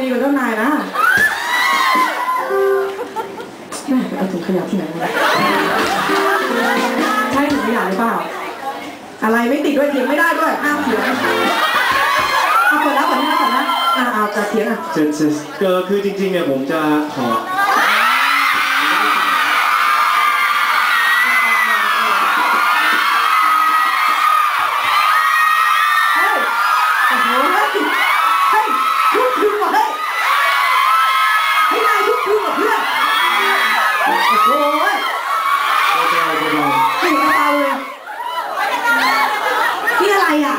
ดีกว่าเจ้านายนะแม่ไปเอาถุงขยะที่ไหนมาใช่ถุงขยะหรือเปล่า อะไรไม่ติดด้วยเถียงไม่ได้ด้วยห้ามเถียงเอาก่อนแล้วก่อนนะก่อนนะอ่าเอาจะเถียงอะเสร็จเสร็จก็คือจริงๆเนี่ยผมจะขอเฮ้ยโอ้โห อะไรอะ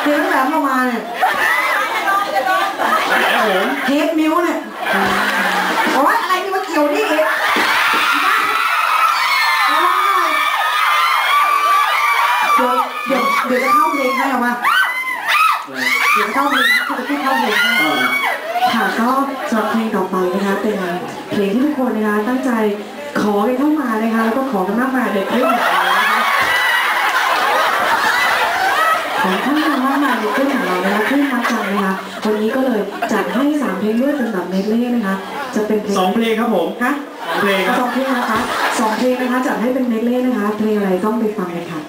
เสียงแหลมลงมาเนี่ยๆแล้วผมเทปนิ้วเนี่ยโอ้ยอะไรนี่มาเกี่ยวนี่เองเดี๋ยวเดี๋ยวเดี๋ยวจะเข้าเพลงให้เอามาเดี๋ยวจะเข้าเพลงจะขึ้นเข้าเพลงให้เออค่ะก็สำหรับเพลงต่อไปนะคะเป็นเพลงที่ทุกคนนะคะตั้งใจขอกันเข้ามานะคะแล้วก็ขอกันมากมายเลยครึ่ง ของเรานะคะขอเข้ามามากมายในครึ่งของเรานะคะครึ่งนักจังนะคะวันนี้ก็เลยจัดให้สามเพลงด้วยเป็นแบบเมดเล่นะคะจะเป็นเพลงสองเพลงครับผมคะสองเพลงครับสองเพลงนะคะสองเพลงนะคะจัดให้เป็นเมดเล่นะคะเพลงอะไรต้องไปฟังเลยค่ะ